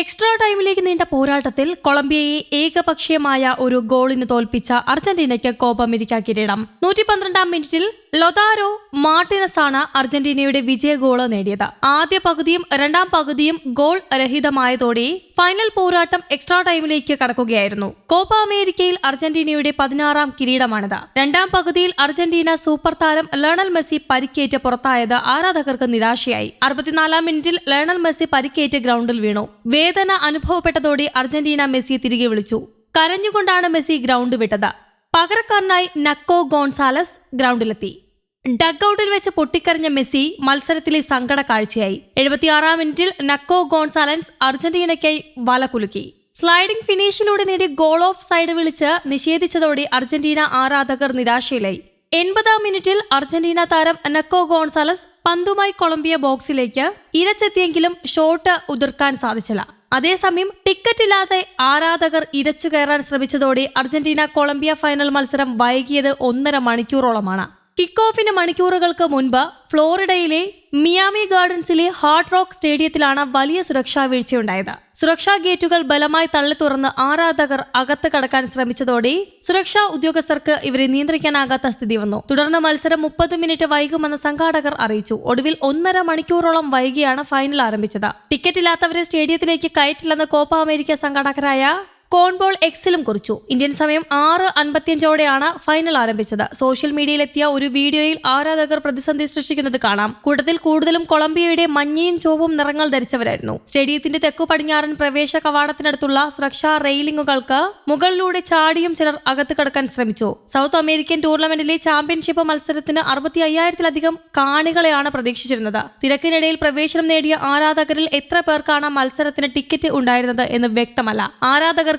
Extra ടൈമിലേക്ക് നീണ്ട പോരാട്ടത്തിൽ കൊളംബിയയെ ഏകപക്ഷീയമായ ഒരു ഗോളിന് തോൽപ്പിച്ച അർജന്റീനയ്ക്ക് കോപ്പ അമേരിക്ക കിരീടം. നൂറ്റി പന്ത്രണ്ടാം മിനിറ്റിൽ ലൊതാരോ മാർട്ടിനസാണ് അർജന്റീനയുടെ വിജയ ഗോൾ നേടിയത്. ആദ്യ പകുതിയും രണ്ടാം പകുതിയും ഗോൾ രഹിതമായതോടെ ഫൈനൽ പോരാട്ടം എക്സ്ട്രാ ടൈമിലേക്ക് കടക്കുകയായിരുന്നു. കോപ്പ അമേരിക്കയിൽ അർജന്റീനയുടെ പതിനാറാം കിരീടമാണിത്. രണ്ടാം പകുതിയിൽ അർജന്റീന സൂപ്പർ താരം ലയണൽ മെസ്സി പരിക്കേറ്റ് പുറത്തായത് ആരാധകർക്ക് നിരാശയായി. അറുപത്തിനാലാം മിനിറ്റിൽ ലേണൽ മെസ്സി പരിക്കേറ്റ് ഗ്രൗണ്ടിൽ വീണു. വേദന അനുഭവപ്പെട്ടതോടെ അർജന്റീന മെസ്സിയെ തിരികെ വിളിച്ചു. കരഞ്ഞുകൊണ്ടാണ് മെസ്സി ഗ്രൗണ്ട് വിട്ടത്. പകരക്കാരനായി നക്കോ ഗോൺസാലസ് ഗ്രൗണ്ടിലെത്തി. ഡഗ്ഔട്ടിൽ വെച്ച് പൊട്ടിക്കരഞ്ഞ മെസ്സി മത്സരത്തിലെ സങ്കട കാഴ്ചയായി. എഴുപത്തിയാറാം മിനിറ്റിൽ നക്കോ ഗോൺസാലൻസ് അർജന്റീനയ്ക്കായി വല കുലുക്കി. സ്ലൈഡിംഗ് ഫിനിഷിലൂടെ നേടി ഗോൾ ഓഫ് സൈഡ് വിളിച്ച് നിഷേധിച്ചതോടെ അർജന്റീന ആരാധകർ നിരാശയിലായി. എൺപതാം മിനിറ്റിൽ അർജന്റീന താരം നക്കോ ഗോൺസാലസ് പന്തുമായി കൊളംബിയ ബോക്സിലേക്ക് ഇരച്ചെത്തിയെങ്കിലും ഷോട്ട് ഉതിർക്കാൻ സാധിച്ചില്ല. അതേസമയം ടിക്കറ്റ് ഇല്ലാതെ ആരാധകർ ഇരച്ചു കയറാൻ ശ്രമിച്ചതോടെ അർജന്റീന കൊളംബിയ ഫൈനൽ മത്സരം വൈകിയത് ഒന്നര മണിക്കൂറോളമാണ്. കിക്ക് ഓഫിന് മണിക്കൂറുകൾക്ക് മുൻപ് ഫ്ലോറിഡയിലെ മിയാമി ഗാർഡൻസിലെ ഹാർഡ് റോക്ക് സ്റ്റേഡിയത്തിലാണ് വലിയ സുരക്ഷാ വീഴ്ചയുണ്ടായത്. സുരക്ഷാ ഗേറ്റുകൾ ബലമായി തള്ളി തുറന്ന് ആരാധകർ അകത്ത് കടക്കാൻ ശ്രമിച്ചതോടെ സുരക്ഷാ ഉദ്യോഗസ്ഥർക്ക് ഇവരെ നിയന്ത്രിക്കാനാകാത്ത സ്ഥിതി വന്നു. തുടർന്ന് മത്സരം മുപ്പത് മിനിറ്റ് വൈകുമെന്ന് സംഘാടകർ അറിയിച്ചു. ഒടുവിൽ ഒന്നര മണിക്കൂറോളം വൈകിയാണ് ഫൈനൽ ആരംഭിച്ചത്. ടിക്കറ്റ് ഇല്ലാത്തവരെ സ്റ്റേഡിയത്തിലേക്ക് കയറ്റില്ലെന്ന് കോപ്പ അമേരിക്ക സംഘാടകരായ കോൺബോൾ എക്സിലും കുറിച്ചു. ഇന്ത്യൻ സമയം ആറ് അൻപത്തിയഞ്ചോടെയാണ് ഫൈനൽ ആരംഭിച്ചത്. സോഷ്യൽ മീഡിയയിലെത്തിയ ഒരു വീഡിയോയിൽ ആരാധകർ പ്രതിസന്ധി സൃഷ്ടിക്കുന്നത് കാണാം. കൂട്ടത്തിൽ കൂടുതലും കൊളംബിയയുടെ മഞ്ഞയും ചുവപ്പും നിറങ്ങൾ ധരിച്ചവരായിരുന്നു. സ്റ്റേഡിയത്തിന്റെ തെക്കു പടിഞ്ഞാറൻ പ്രവേശ കവാടത്തിനടുത്തുള്ള സുരക്ഷാ റെയിലിംഗുകൾക്ക് മുകളിലൂടെ ചാടിയും ചിലർ അകത്ത് കടക്കാൻ ശ്രമിച്ചു. സൗത്ത് അമേരിക്കൻ ടൂർണമെന്റിലെ ചാമ്പ്യൻഷിപ്പ് മത്സരത്തിന് അറുപത്തി അയ്യായിരത്തിലധികം കാണികളെയാണ് പ്രതീക്ഷിച്ചിരുന്നത്. തിരക്കിനിടയിൽ പ്രവേശനം നേടിയ ആരാധകരിൽ എത്ര പേർക്കാണ് മത്സരത്തിന് ടിക്കറ്റ് ഉണ്ടായിരുന്നത് എന്ന് വ്യക്തമല്ല.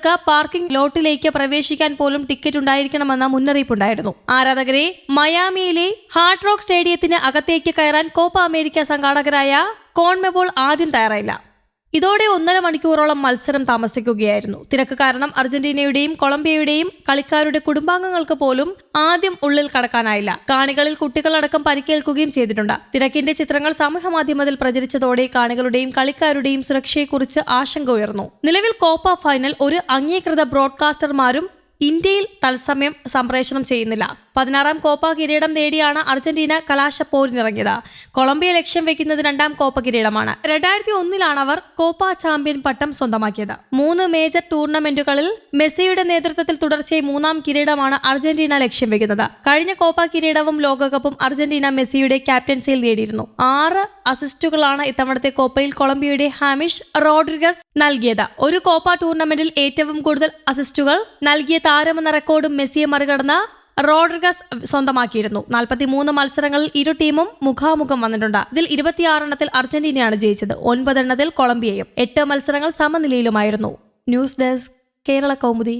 ആരാധകർക്ക് പാർക്കിംഗ് ലോട്ടിലേക്ക് പ്രവേശിക്കാൻ പോലും ടിക്കറ്റ് ഉണ്ടായിരിക്കണമെന്ന മുന്നറിയിപ്പുണ്ടായിരുന്നു. ആരാധകരെ മയാമിയിലെ ഹാർഡ് റോക്ക് സ്റ്റേഡിയത്തിന് അകത്തേക്ക് കയറാൻ കോപ്പ അമേരിക്ക സംഘാടകരായ കോൺമെബോൾ ആദ്യം തയ്യാറായില്ല. ഇതോടെ ഒന്നര മണിക്കൂറോളം മത്സരം താമസിക്കുകയായിരുന്നു. തിരക്ക് കാരണം അർജന്റീനയുടെയും കൊളംബിയയുടെയും കളിക്കാരുടെ കുടുംബാംഗങ്ങൾക്ക് പോലും ആദ്യം ഉള്ളിൽ കടക്കാനായില്ല. കാണികളിൽ കുട്ടികളടക്കം പരിക്കേൽക്കുകയും ചെയ്തിട്ടുണ്ട്. തിരക്കിന്റെ ചിത്രങ്ങൾ സമൂഹ മാധ്യമത്തിൽ പ്രചരിച്ചതോടെ കാണികളുടെയും കളിക്കാരുടെയും സുരക്ഷയെക്കുറിച്ച് ആശങ്ക ഉയർന്നു. നിലവിൽ കോപ്പ ഫൈനൽ ഒരു അംഗീകൃത ബ്രോഡ്കാസ്റ്റർമാരും ഇന്ത്യയിൽ തത്സമയം സംപ്രേഷണം ചെയ്യുന്നില്ല. പതിനാറാം കോപ്പ കിരീടം നേടിയാണ് അർജന്റീന കലാശ കലാശപ്പോരിനിറങ്ങിയത്. കൊളംബിയ ലക്ഷ്യം വെക്കുന്നത് രണ്ടാം കോപ്പ കിരീടമാണ്. രണ്ടായിരത്തി ഒന്നിലാണ് അവർ കോപ്പ ചാമ്പ്യൻ പട്ടം സ്വന്തമാക്കിയത്. മൂന്ന് മേജർ ടൂർണമെന്റുകളിൽ മെസ്സിയുടെ നേതൃത്വത്തിൽ തുടർച്ചയായി മൂന്നാം കിരീടമാണ് അർജന്റീന ലക്ഷ്യം വെക്കുന്നത്. കഴിഞ്ഞ കോപ്പ കിരീടവും ലോകകപ്പും അർജന്റീന മെസ്സിയുടെ ക്യാപ്റ്റൻസിയിൽ നേടിയിരുന്നു. ആറ് അസിസ്റ്റുകളാണ് ഇത്തവണത്തെ കോപ്പയിൽ കൊളംബിയയുടെ ഹാമിഷ് റോഡ്രിഗസ് നൽകിയത്. ഒരു കോപ്പ ടൂർണമെന്റിൽ ഏറ്റവും കൂടുതൽ അസിസ്റ്റുകൾ നൽകിയ താരമെന്ന റെക്കോർഡും മെസ്സിയെ മറികടന്ന് റോഡ്രിഗസ് സ്വന്തമാക്കിയിരുന്നു. നാൽപ്പത്തിമൂന്ന് മത്സരങ്ങളിൽ ഇരു ടീമും മുഖാമുഖം വന്നിട്ടുണ്ട്. ഇതിൽ ഇരുപത്തിയാറെണ്ണത്തിൽ അർജന്റീനയാണ് ജയിച്ചത്. ഒൻപതെണ്ണത്തിൽ കൊളംബിയയും എട്ട് മത്സരങ്ങൾ സമനിലയിലുമായിരുന്നു. News desk Kerala Kaumudi.